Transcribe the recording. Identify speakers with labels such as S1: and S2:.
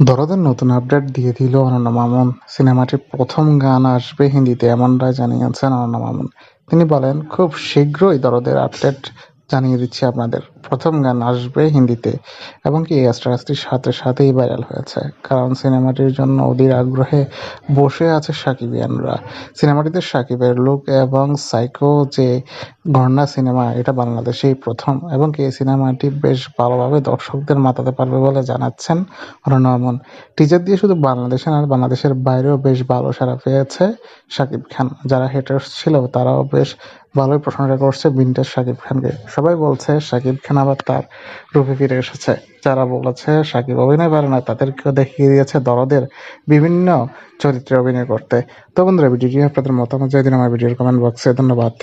S1: দরদের নতুন আপডেট দিয়ে দিল অনন্য মামুন। সিনেমাটির প্রথম গান আসবে হিন্দিতে এমনটাই জানিয়েছেন অনন্য মামুন। তিনি বলেন, খুব শীঘ্রই দরদের আপডেট জানিয়ে দিচ্ছি আপনাদের। প্রথম গান আসবে হিন্দিতে এবং কি এই সাথে সাথেই ভাইরাল হয়েছে। কারণ সিনেমাটির জন্য অধীর আগ্রহে বসে আছে সাকিবিয়ানরা সিনেমাটিতে সাকিবের লুক এবং সাইকো যে ঘর্ণা সিনেমা, এটা বাংলাদেশেই প্রথম এবং এই সিনেমাটি বেশ ভালোভাবে দর্শকদের মাতাতে পারবে বলে জানাচ্ছেন মামুন টিজার দিয়ে শুধু বাংলাদেশে না বাংলাদেশের বাইরেও বেশ ভালো সাড়া পেয়েছে শাকিব খান। যারা হেটার্স ছিল, তারাও বেশ ভালোই প্রশংসা করছে বিন্টাস শাকিব খানকে। সবাই বলছে শাকিব খান আবার তার রূপে ফিরে এসেছে। যারা বলেছে শাকিব অভিনয় পারে না, তাদেরকেও দেখিয়ে দিয়েছে দরদের বিভিন্ন চরিত্রে অভিনয় করতে। তো বন্ধুরা, ভিডিওটি আপনাদের মতামত দিন আমার ভিডিওর কমেন্ট বক্সে ধন্যবাদ।